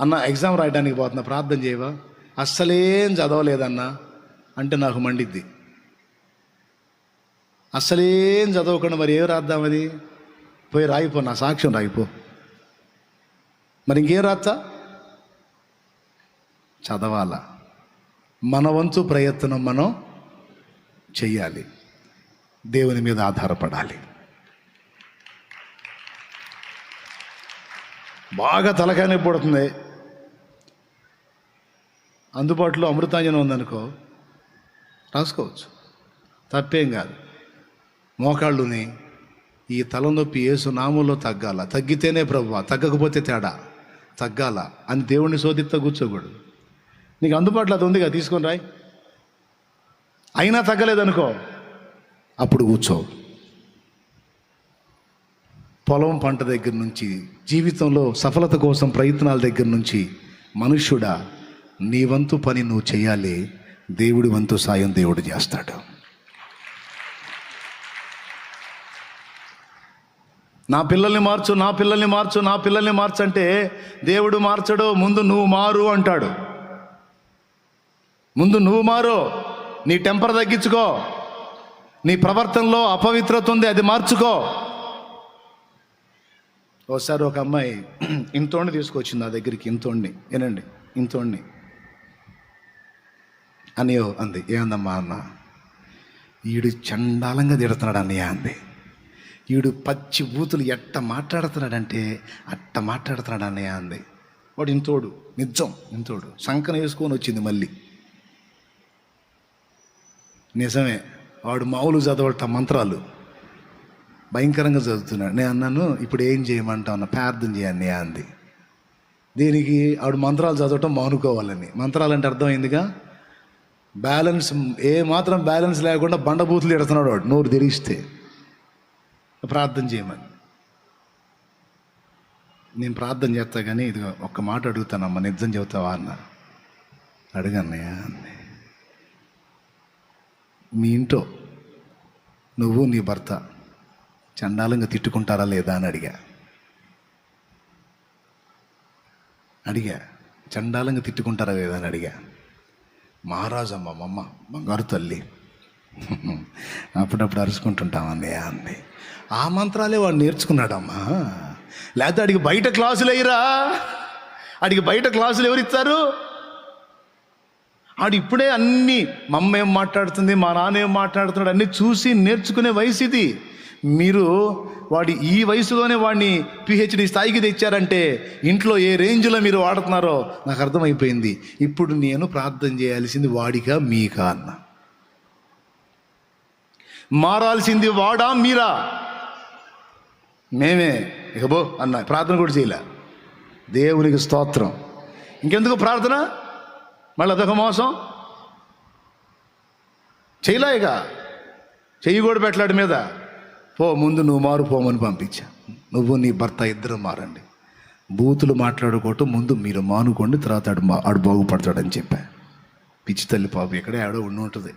అన్న ఎగ్జామ్ రాయడానికి పోతున్నా ప్రార్థన చేయవా? అస్సలేం చదవలేదన్నా అంటే నాకు మండిద్ది. అస్సలేం చదవకుండా మరి ఏం రాద్దాం పోయి రాయిపో నా సాక్ష్యం రాయిపో మరి ఇంకేం రాస్తా చదవాలా. మన వంతు ప్రయత్నం మనం చెయ్యాలి. దేవుని మీద ఆధారపడాలి. బాగా తలకాయ పడుతుంది. అందుబాటులో అమృతాంజనం ఉందనుకో రాసుకోవచ్చు. తప్పేం కాదు. మోకాళ్ళుని ఈ తలనొప్పి ఏసు నామంలో తగ్గాల? తగ్గితేనే ప్రభు తగ్గకపోతే తేడా. తగ్గాల? అని దేవుణ్ణి శోధిస్తా కూర్చోకూడదు. నీకు అందుబాటులో అది ఉందిగా తీసుకొని రాయి. అయినా తగ్గలేదనుకో అప్పుడు కూర్చోవు పొలం పంట దగ్గర నుంచి జీవితంలో సఫలత కోసం ప్రయత్నాల దగ్గర నుంచి మనుష్యుడా నీ వంతు పని నువ్వు చేయాలి. దేవుడి వంతు సాయం దేవుడు చేస్తాడు. నా పిల్లల్ని మార్చు నా పిల్లల్ని మార్చు నా పిల్లల్ని మార్చంటే దేవుడు మార్చడు ముందు నువ్వు మారు అంటాడు. ముందు నువ్వు మారు నీ టెంపర్ తగ్గించుకో నీ ప్రవర్తనలో అపవిత్రత ఉంది అది మార్చుకో. ఒకసారి ఒక అమ్మాయి ఇంతోడిని తీసుకొచ్చింది నా దగ్గరికి ఇంతోడిని ఏనండి? ఇంతోడిని అనియో అంది ఏందమ్మా అన్న ఈడు చండాలంగా తిడుతున్నాడు అన్నయ్య అంది. ఈడు పచ్చి బూతులు ఎట్ట మాట్లాడుతున్నాడంటే అట్ట మాట్లాడుతున్నాడు అన్నయ్య అంది. వాడు ఇంతోడు నిజం ఇంతోడు సంకన వేసుకొని వచ్చింది మళ్ళీ. నిజమే వాడు మామూలు చదవట మంత్రాలు. భయంకరంగా చదువుతున్నాడు. నేను అన్నాను ఇప్పుడు ఏం చేయమంటావు? అన్న ప్రార్థన చేయండి అంది. దీనికి ఆవిడ మంత్రాలు చదవటం మానుకోవాలని. మంత్రాలు అంటే అర్థమైందిగా బ్యాలెన్స్ ఏ మాత్రం బ్యాలెన్స్ లేకుండా బండబూతులు ఎడుతున్నాడు వాడు నోరు తెరిస్తే. ప్రార్థన చేయమని. నేను ప్రార్థన చేస్తా కానీ ఇది ఒక్క మాట అడుగుతానమ్మా నిజం చెబుతావా? అన్న. అడగన్నయ్య అంది. మీ ఇంట్లో నువ్వు నీ భర్త చండాలంగా తిట్టుకుంటారా లేదా అని అడిగా. అడిగా చండాలంగా తిట్టుకుంటారా లేదా అని అడిగా. మహారాజమ్మ మమ్మ బంగారు తల్లి. అప్పుడప్పుడు అరుచుకుంటుంటాం అన్నయ్య అంది. ఆ మంత్రాలే వాడు నేర్చుకున్నాడమ్మా. లేకపోతే అడిగి బయట క్లాసులు అయ్యిరా అడిగి బయట క్లాసులు ఎవరు ఇస్తారు? ఆడు ఇప్పుడే అన్నీ మమ్మ ఏం మాట్లాడుతుంది మా నాన్న ఏం మాట్లాడుతున్నాడు అన్నీ చూసి నేర్చుకునే వయసు ఇది. మీరు వాడి ఈ వయసులోనే వాడిని పిహెచ్డి స్థాయికి తెచ్చారంటే ఇంట్లో ఏ రేంజ్లో మీరు వాడుతున్నారో నాకు అర్థమైపోయింది. ఇప్పుడు నేను ప్రార్థన చేయాల్సింది వాడిగా మీకా అన్న. మారాల్సింది వాడా మీరా? మేమే. ఇక బో అన్న. ప్రార్థన కూడా చేయలే. దేవునికి స్తోత్రం. ఇంకెందుకు ప్రార్థన? మళ్ళీ అదొక మోసం? చేయలే ఇక. చెయ్యి కూడా పెట్టలాడి మీద. పో ముందు నువ్వు మారు పోమని పంపించా. నువ్వు నీ భర్త ఇద్దరు మారండి. బూతులు మాట్లాడుకోవటం ముందు మీరు మానుకోండి తర్వాత ఆడు మా ఆడు బాగుపడతాడని చెప్పా. పిచ్చి తల్లి పాపం ఎక్కడ ఆడో ఉండి ఉంటుంది.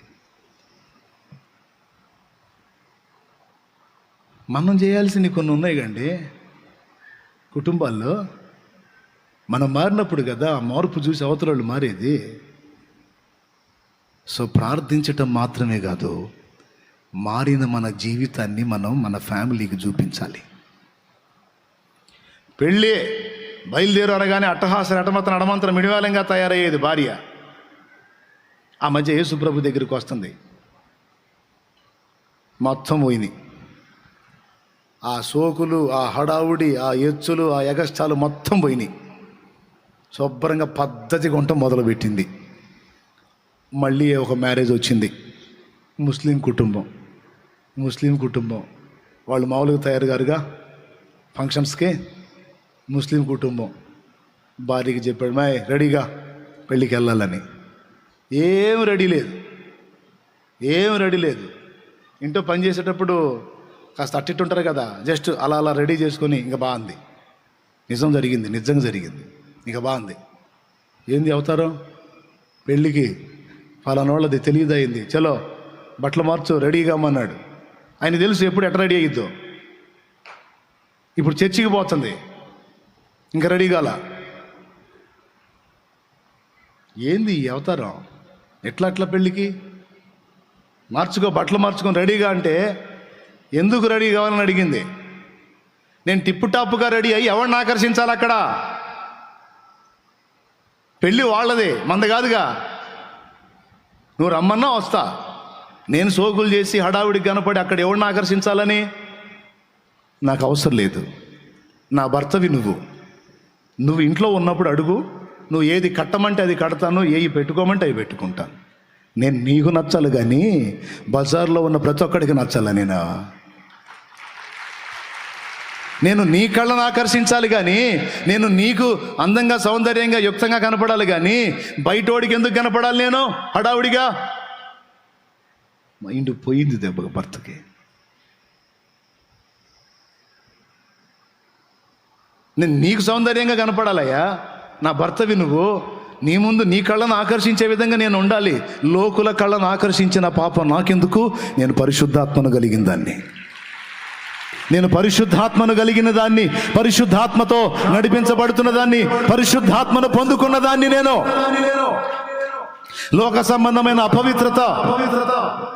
మనం చేయాల్సినవి కొన్ని ఉన్నాయి కండి. కుటుంబాల్లో మనం మారినప్పుడు కదా ఆ మార్పు చూసి అవతల మారేది. సో ప్రార్థించటం మాత్రమే కాదు మారిన మన జీవితాన్ని మనం మన ఫ్యామిలీకి చూపించాలి. పెళ్ళి బయలుదేరు అనగానే అట్టహాస నటమత అడమంతరం మిడివాలంగా తయారయ్యేది భార్య. ఆ మధ్య యేసుప్రభు దగ్గరికి వస్తుంది. మొత్తం పోయింది. ఆ సోకులు ఆ హడావుడి ఆ ఎచ్చులు ఆ ఎగస్టాలు మొత్తం పోయినాయి. శుభ్రంగా పద్ధతిగా ఉండటం మొదలుపెట్టింది. మళ్ళీ ఒక మ్యారేజ్ వచ్చింది. ముస్లిం కుటుంబం. ముస్లిం కుటుంబం. వాళ్ళు మామూలుగా తయారు గారుగా ఫంక్షన్స్కి ముస్లిం కుటుంబం. భార్యకి చెప్పాడు మా రెడీగా పెళ్ళికి వెళ్ళాలని ఏం రెడీ లేదు. ఏం రెడీ లేదు. ఇంట్లో పని చేసేటప్పుడు కాస్త అట్టిట్టుంటారు కదా జస్ట్ అలా అలా రెడీ చేసుకొని ఇంకా బాగుంది నిజం జరిగింది నిజంగా జరిగింది. ఇంకా బాగుంది ఏంది అవతారం? పెళ్ళికి ఫలానోళ్ళది తెలియదయింది చలో బట్టలు మార్చు రెడీగా అమ్మన్నాడు ఆయన తెలుసు ఎప్పుడు ఎట్లా రెడీ అయ్యిద్దో ఇప్పుడు చర్చికి పోతుంది. ఇంకా రెడీ కాల? ఏంది ఈ అవతారం? ఎట్లా అట్లా పెళ్ళికి? మార్చుకో బట్టలు మార్చుకొని రెడీగా అంటే ఎందుకు రెడీ కావాలని అడిగింది. నేను టిప్పు టాప్గా రెడీ అయ్యి ఎవరిని ఆకర్షించాలి అక్కడ? పెళ్ళి వాళ్ళదే మంద కాదుగా. నువ్వు రమ్మన్నా వస్తా. నేను సోకులు చేసి హడావిడికి కనపడి అక్కడ ఎవరిని ఆకర్షించాలని? నాకు అవసరం లేదు. నా భర్తవి నువ్వు. నువ్వు ఇంట్లో ఉన్నప్పుడు అడుగు. నువ్వు ఏది కట్టమంటే అది కడతాను ఏవి పెట్టుకోమంటే అవి పెట్టుకుంటాను. నేను నీకు నచ్చాలి కానీ బజార్లో ఉన్న ప్రతి ఒక్కడికి నచ్చాలా నేను? నేను నీ కళ్ళను ఆకర్షించాలి కానీ నేను నీకు అందంగా సౌందర్యంగా యుక్తంగా కనపడాలి కానీ బయటోడికి ఎందుకు కనపడాలి నేను? హడావుడిగా. మైండ్ పోయింది దెబ్బ భర్తకి నేను నీకు సౌందర్యంగా కనపడాలయ్యా నా భర్తవి నువ్వు నీ ముందు నీ కళ్ళను ఆకర్షించే విధంగా నేను ఉండాలి లోకుల కళ్ళను ఆకర్షించిన పాపం నాకెందుకు నేను పరిశుద్ధాత్మను కలిగిన దాన్ని నేను పరిశుద్ధాత్మను కలిగిన దాన్ని పరిశుద్ధాత్మతో నడిపించబడుతున్న దాన్ని పరిశుద్ధాత్మను పొందుకున్న దాన్ని నేను లోక సంబంధమైన అపవిత్రత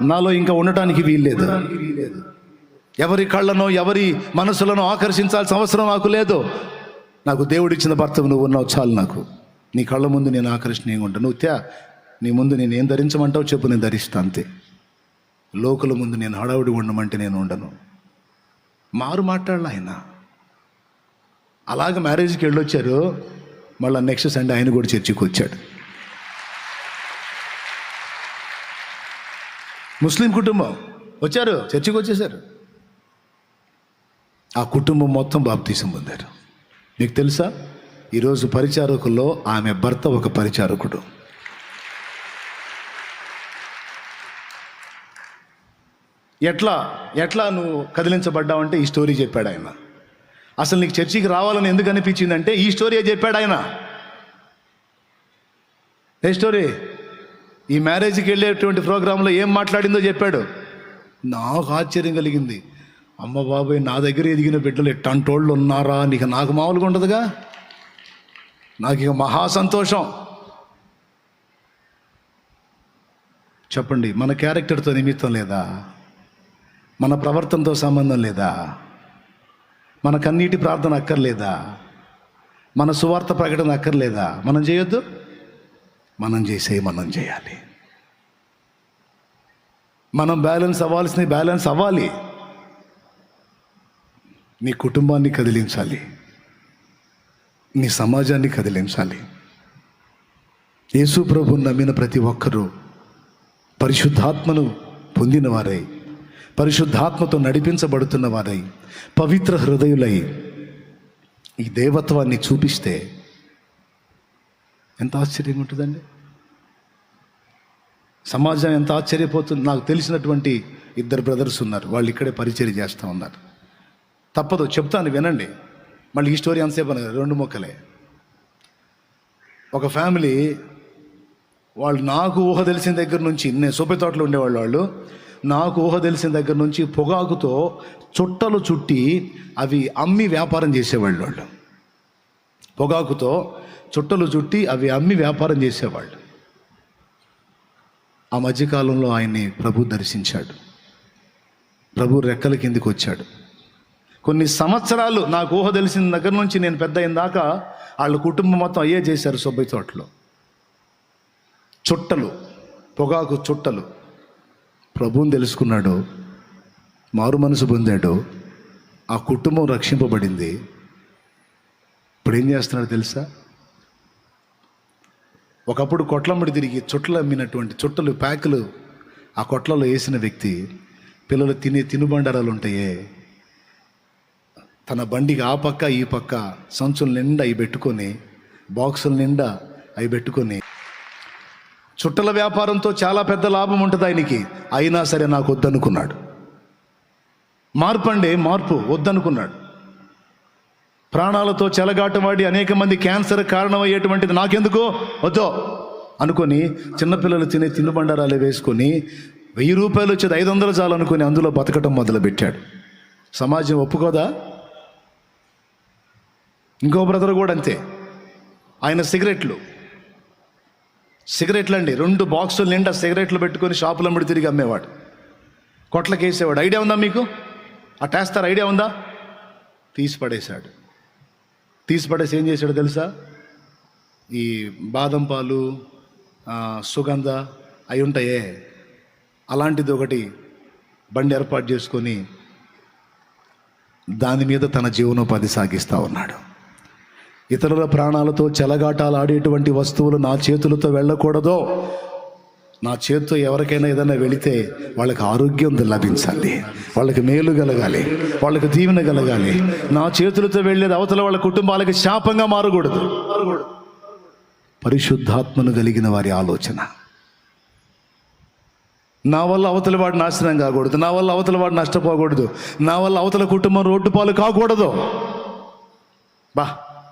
నాలో ఇంకా ఉండటానికి వీల్లేదు. ఎవరి కళ్ళనో ఎవరి మనసులను ఆకర్షించాల్సిన అవసరం నాకు లేదు. నాకు దేవుడిచ్చిన భర్త నువ్వు ఉన్నావు చాలు నాకు. నీ కళ్ళ ముందు నేను ఆకర్షణీయంగా ఉంటాను. నువ్వు త్యా నీ ముందు నేను ఏం ధరించమంటావు చెప్పు నేను ధరిస్తా అంతే. లోకుల ముందు నేను హడావుడి ఉండమంటే నేను ఉండను. మారు మాట్లాడాల ఆయన అలాగ మ్యారేజ్కి వెళ్ళొచ్చారు. మళ్ళీ నెక్స్ట్ సండే ఆయన కూడా చర్చికి వచ్చాడు ముస్లిం కుటుంబం. వచ్చారు? చర్చికి వచ్చేసారు. ఆ కుటుంబం మొత్తం బాప్తీసం పొందారు. మీకు తెలుసా? ఈరోజు పరిచారకుల్లో ఆమె భర్త ఒక పరిచారకుడు. ఎట్లా? ఎట్లా నువ్వు కదిలించబడ్డావంటే ఈ స్టోరీ చెప్పాడు ఆయన. అసలు నీకు చర్చికి రావాలని ఎందుకు అనిపించిందంటే ఈ స్టోరీ చెప్పాడు ఆయన. ఏ స్టోరీ? ఈ మ్యారేజ్కి వెళ్ళేటువంటి ప్రోగ్రాంలో ఏం మాట్లాడిందో చెప్పాడు. నాకు ఆశ్చర్యం కలిగింది. అమ్మ బాబాయ్ నా దగ్గర ఎదిగిన బిడ్డలు ఎట్టంటోళ్ళు ఉన్నారా? నీకు నాకు మామూలుగా ఉండదుగా? నాకు ఇక మహా సంతోషం. చెప్పండి మన క్యారెక్టర్తో నిమిత్తం లేదా? మన ప్రవర్తనతో సంబంధం లేదా? మన కన్నీటి ప్రార్థన అక్కర్లేదా? మన సువార్త ప్రకటన అక్కర్లేదా? మనం చేయొద్దు? మనం చేసే మనం చేయాలి. మనం బ్యాలెన్స్ అవ్వాల్సిన బ్యాలెన్స్ అవ్వాలి. నీ కుటుంబాన్ని కదిలించాలి. నీ సమాజాన్ని కదిలించాలి. యేసు ప్రభు నమ్మిన ప్రతి ఒక్కరూ పరిశుద్ధాత్మను పొందినవారై పరిశుద్ధాత్మతో నడిపించబడుతున్న వారై పవిత్ర హృదయులై ఈ దేవత్వాన్ని చూపిస్తే ఎంత ఆశ్చర్యంగా ఉంటుందండి. సమాజం ఎంత ఆశ్చర్యపోతుంది. నాకు తెలిసినటువంటి ఇద్దరు బ్రదర్స్ ఉన్నారు. వాళ్ళు ఇక్కడే పరిచయం చేస్తూ ఉన్నారు. తప్పదు చెప్తాను వినండి. మళ్ళీ ఈ స్టోరీ అంతసేపు అనగా రెండు మొక్కలే. ఒక ఫ్యామిలీ వాళ్ళు నాకు ఊహ తెలిసిన దగ్గర నుంచి నేను సొప్పి తోటలో ఉండేవాళ్ళు వాళ్ళు నాకు ఊహ తెలిసిన దగ్గర నుంచి పొగాకుతో చుట్టలు చుట్టి అవి అమ్మి వ్యాపారం చేసేవాళ్ళు వాళ్ళు. పొగాకుతో చుట్టలు చుట్టి అవి అమ్మి వ్యాపారం చేసేవాళ్ళు. ఆ మధ్యకాలంలో ఆయన్ని ప్రభు దర్శించాడు. ప్రభు రెక్కల కిందికి వచ్చాడు. కొన్ని సంవత్సరాలు నాకు ఊహ తెలిసిన దగ్గర నుంచి నేను పెద్ద అయిన దాకా వాళ్ళ కుటుంబం మొత్తం అయ్యే చేశారు సుబ్బయ్య తోటలో. చుట్టలు పొగాకు చుట్టలు. ప్రభువుని తెలుసుకున్నాడు మారు మనసు పొందాడు ఆ కుటుంబం రక్షింపబడింది. ఇప్పుడు ఏం చేస్తున్నాడు తెలుసా? ఒకప్పుడు కొట్లమ్మడి తిరిగి చుట్టలు అమ్మినటువంటి చుట్టలు ప్యాకులు ఆ కొట్లలో వేసిన వ్యక్తి పిల్లలు తినే తినుబండారాలు ఉంటాయే తన బండికి ఆ పక్క ఈ పక్క సంచుల నిండా అవి పెట్టుకొని బాక్సుల నిండా అవి పెట్టుకొని. చుట్టల వ్యాపారంతో చాలా పెద్ద లాభం ఉంటుంది ఆయనకి. అయినా సరే నాకు వద్దనుకున్నాడు. మార్పు అండి మార్పు వద్దనుకున్నాడు. ప్రాణాలతో చెలగాటమాడి అనేక మంది క్యాన్సర్ కారణమయ్యేటువంటిది నాకెందుకు? వద్దో. అనుకొని చిన్నపిల్లలు తినే తినుబండారాలు వేసుకొని వెయ్యి రూపాయలు వచ్చేది ఐదు వందలు చాలనుకొని అందులో బతకటం మొదలుపెట్టాడు. సమాజం ఒప్పుకోదా? ఇంకో బ్రదర్ కూడా అంతే. ఆయన సిగరెట్లు. సిగరెట్లు అండి రెండు బాక్సులు నిండా సిగరెట్లు పెట్టుకొని షాపులో అమ్ముడు తిరిగి అమ్మేవాడు. కొట్లకేసేవాడు. ఐడియా ఉందా మీకు? ఆ టేస్తారు ఐడియా ఉందా? తీసి పడేశాడు తీసి పడేసి ఏం చేశాడు తెలుసా? ఈ బాదం పాలు సుగంధ అవి ఉంటాయే. అలాంటిది ఒకటి బండి ఏర్పాటు చేసుకొని దాని మీద తన జీవనోపాధి సాగిస్తూ ఉన్నాడు. ఇతరుల ప్రాణాలతో చెలగాటాలు ఆడేటువంటి వస్తువులు నా చేతులతో వెళ్ళకూడదో నా చేతితో ఎవరికైనా ఏదైనా వెళితే వాళ్ళకి ఆరోగ్యం లభించాలి. వాళ్ళకి మేలు కలగాలి వాళ్ళకి దీవెన కలగాలి. నా చేతులతో వెళ్ళేది అవతల వాళ్ళ కుటుంబాలకి శాపంగా మారకూడదు. పరిశుద్ధాత్మను కలిగిన వారి ఆలోచన. నా వల్ల అవతల వాడు నాశనం కాకూడదు నా వల్ల అవతల వాడు నష్టపోకూడదు నా వల్ల అవతల కుటుంబం రోడ్డు పాలు కాకూడదు. బా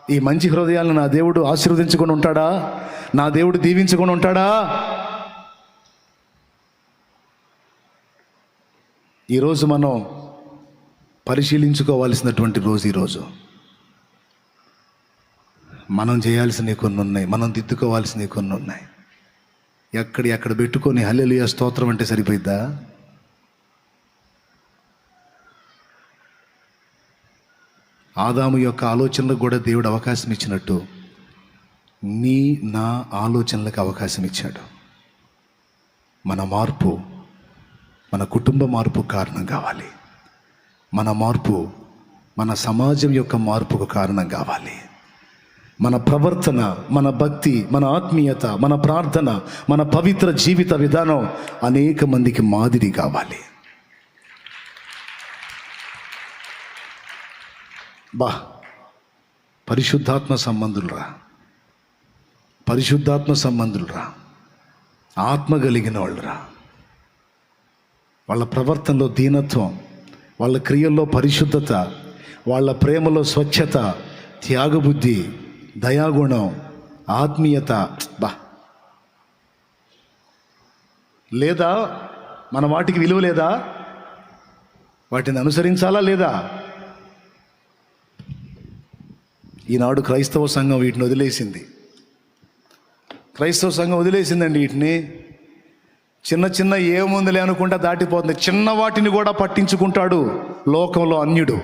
ఈ మంచి హృదయాలను నా దేవుడు ఆశీర్వదించుకొని ఉంటాడా? నా దేవుడు దీవించుకొని ఉంటాడా? ఈరోజు మనం పరిశీలించుకోవాల్సినటువంటి రోజు ఈరోజు. మనం చేయాల్సినవి కొన్ని ఉన్నాయి మనం దిద్దుకోవాల్సినవి కొన్ని ఉన్నాయి. ఎక్కడి ఎక్కడ పెట్టుకొని హల్లెలూయా స్తోత్రం అంటే సరిపోయిద్దా? ఆదాము యొక్క ఆలోచనలకు కూడా దేవుడు అవకాశం ఇచ్చినట్టు నీ నా ఆలోచనలకు అవకాశం ఇచ్చాడు. మన మార్పు మన కుటుంబ మార్పు కారణం కావాలి. మన మార్పు మన సమాజం యొక్క మార్పుకు కారణం కావాలి. మన ప్రవర్తన మన భక్తి మన ఆత్మీయత మన ప్రార్థన మన పవిత్ర జీవిత విధానం అనేక మందికి మాదిరి కావాలి. బా పరిశుద్ధాత్మ సంబంధులరా. పరిశుద్ధాత్మ సంబంధులరా. ఆత్మ కలిగిన వాళ్ళురా. వాళ్ళ ప్రవర్తనలో దీనత్వం వాళ్ళ క్రియల్లో పరిశుద్ధత వాళ్ళ ప్రేమలో స్వచ్ఛత త్యాగబుద్ధి దయాగుణం ఆత్మీయత బా. లేదా మన వాటికి విలువ లేదా? వాటిని అనుసరించాలా లేదా? ఈనాడు క్రైస్తవ సంఘం వీటిని వదిలేసింది. క్రైస్తవ సంఘం వదిలేసిందండి వీటిని. చిన్న చిన్న ఏముందిలే అనుకుంటా దాటిపోతుంది. చిన్న వాటిని కూడా పట్టించుకుంటాడు లోకంలో అన్యుడు.